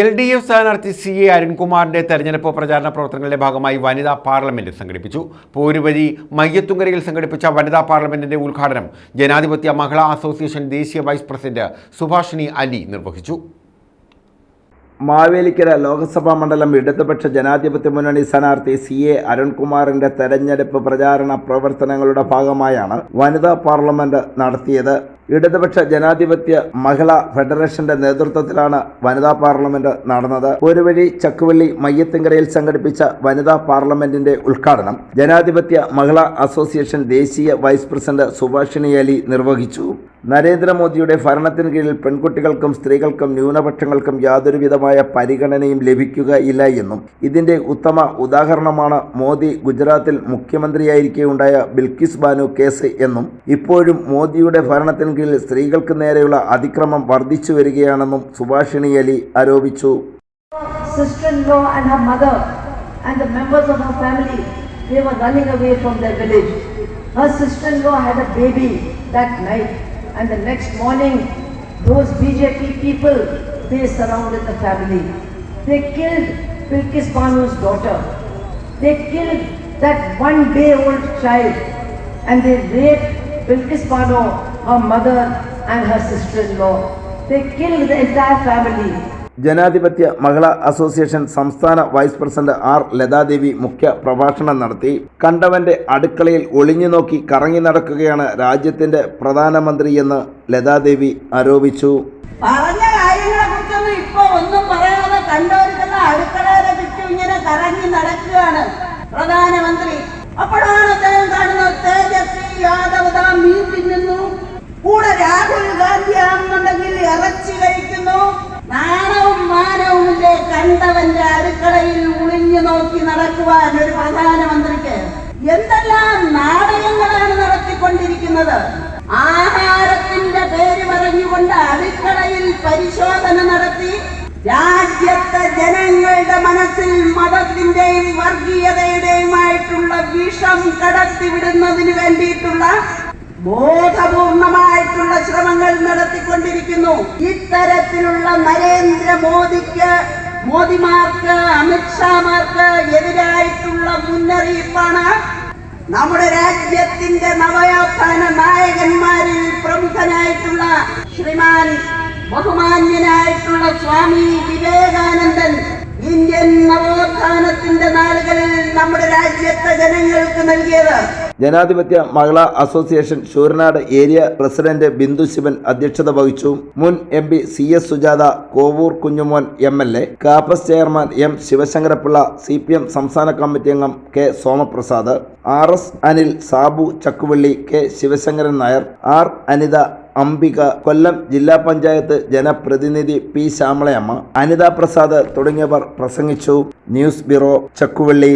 L D F സ്ഥാനാർത്ഥി C A അരുൺകുമാറിന്റെ തെരഞ്ഞെടുപ്പ് പ്രചാരണ പ്രവർത്തനങ്ങളുടെ ഭാഗമായി വനിതാ പാർലമെന്റ് സംഘടിപ്പിച്ചു. പോരുവഴി മയ്യത്തുങ്കരയിൽ സംഘടിപ്പിച്ച വനിതാ പാർലമെന്റിന്റെ ഉദ്ഘാടനം ജനാധിപത്യ മഹിളാ അസോസിയേഷൻ ദേശീയ വൈസ് പ്രസിഡന്റ് സുഭാഷിണി അലി നിർവഹിച്ചു. മാവേലിക്കര ലോക്സഭാ മണ്ഡലം ഇടതുപക്ഷ ജനാധിപത്യ മുന്നണി സ്ഥാനാർത്ഥി സി എ അരുൺകുമാറിന്റെ തെരഞ്ഞെടുപ്പ് പ്രചാരണ പ്രവർത്തനങ്ങളുടെ ഭാഗമായാണ് വനിതാ പാർലമെന്റ് നടത്തിയത്. ഇടതുപക്ഷ ജനാധിപത്യ മഹിളാ ഫെഡറേഷന്റെ നേതൃത്വത്തിലാണ് വനിതാ പാർലമെന്റ് നടന്നത്. ഒരുവഴി ചക്കുവള്ളി മയ്യത്തിങ്കരയിൽ സംഘടിപ്പിച്ച വനിതാ പാർലമെന്റിന്റെ ഉദ്ഘാടനം ജനാധിപത്യ മഹിളാ അസോസിയേഷൻ ദേശീയ വൈസ് പ്രസിഡന്റ് സുഭാഷിണി അലി നിർവഹിച്ചു. നരേന്ദ്രമോദിയുടെ ഭരണത്തിന് കീഴിൽ പെൺകുട്ടികൾക്കും സ്ത്രീകൾക്കും ന്യൂനപക്ഷങ്ങൾക്കും യാതൊരുവിധമായ പരിഗണനയും ലഭിക്കുകയില്ല എന്നും ഇതിന്റെ ഉത്തമ ഉദാഹരണമാണ് മോദി ഗുജറാത്തിൽ മുഖ്യമന്ത്രിയായിരിക്കെ ഉണ്ടായ ബിൽക്കിസ് ബാനു കേസ് എന്നും ഇപ്പോഴും മോദിയുടെ ഭരണത്തിന് കീഴിൽ സ്ത്രീകൾക്ക് നേരെയുള്ള അതിക്രമം വർദ്ധിച്ചു വരികയാണെന്നും സുഭാഷിണി അലി ആരോപിച്ചു they were running away from their village. Her sister-in-law had a baby that night and the next morning those BJP people, they surrounded the family. They killed Bilkis Banu's daughter. They killed that one day old child and they raped Bilkis Banu, her mother and her sister-in-law. They killed the entire family. Janadhipathya Mahila association സംസ്ഥാന vice president R Lathadevi മുഖ്യ പ്രഭാഷണം നടത്തി. കണ്ടവന്റെ അടുക്കളയിൽ ഒളിഞ്ഞു നോക്കി കറങ്ങി നടക്കുകയാണ് രാജ്യത്തിന്റെ പ്രധാനമന്ത്രിയെന്ന് ലതാദേവി ആരോപിച്ചു. പറഞ്ഞ കാര്യങ്ങളെ കുറിച്ചൊന്നും ഇപ്പൊ ഒന്നും പറയാതെ കണ്ടവർക്കെല്ലാം നടക്കുവാൻ ഒരു പ്രധാനമന്ത്രിക്ക് എന്തെല്ലാം നാടകങ്ങളാണ് നടത്തിക്കൊണ്ടിരിക്കുന്നത്? ആഹാരത്തിന്റെ പേര് പറഞ്ഞുകൊണ്ട് അടുക്കളയിൽ പരിശോധന നടത്തി രാജ്യത്തെ ജനങ്ങളുടെ മനസ്സിൽ മതത്തിന്റെയും വർഗീയതയുടെയുമായിട്ടുള്ള വിഷം കടത്തിവിടുന്നതിന് വേണ്ടിയിട്ടുള്ള ബോധപൂർണമായിട്ടുള്ള ശ്രമങ്ങൾ നടത്തിക്കൊണ്ടിരിക്കുന്നു. ഇത്തരത്തിലുള്ള നരേന്ദ്രമോദിക്ക് മോദിമാർക്ക് അമിത്ഷാമാർക്ക് എതിരായിട്ടുള്ള മുന്നറിയിപ്പാണ് നമ്മുടെ രാജ്യത്തിന്റെ നവയോത്ഥാന നായകന്മാരിൽ പ്രമുഖനായിട്ടുള്ള ശ്രീമാൻ ബഹുമാന്യനായിട്ടുള്ള സ്വാമി വിവേകാനന്ദൻ. ഇന്ത്യൻ നവോത്ഥാനത്തിന്റെ നാളുകളിൽ നമ്മുടെ രാജ്യത്തെ ജനങ്ങൾക്ക് നൽകിയത് Janadhipathya Mahila association Sooranad area president Bindu Sivan അധ്യക്ഷത വഹിച്ചു. മുൻ M P C S Sujatha Kovoor Kunjumon M L A capex chairman M Sivasankarapillai C P M സംസ്ഥാന കമ്മിറ്റി അംഗം K Somaprasad R S Anil Sabu Chakkuvally K Sivasankaran Nair R Anitha Ambika Kollam ജില്ലാ പഞ്ചായത്ത് ജനപ്രതിനിധി P Syamalayamma Anitha Prasad തുടങ്ങിയവർ പ്രസംഗിച്ചു. News bureau Chakkuvally.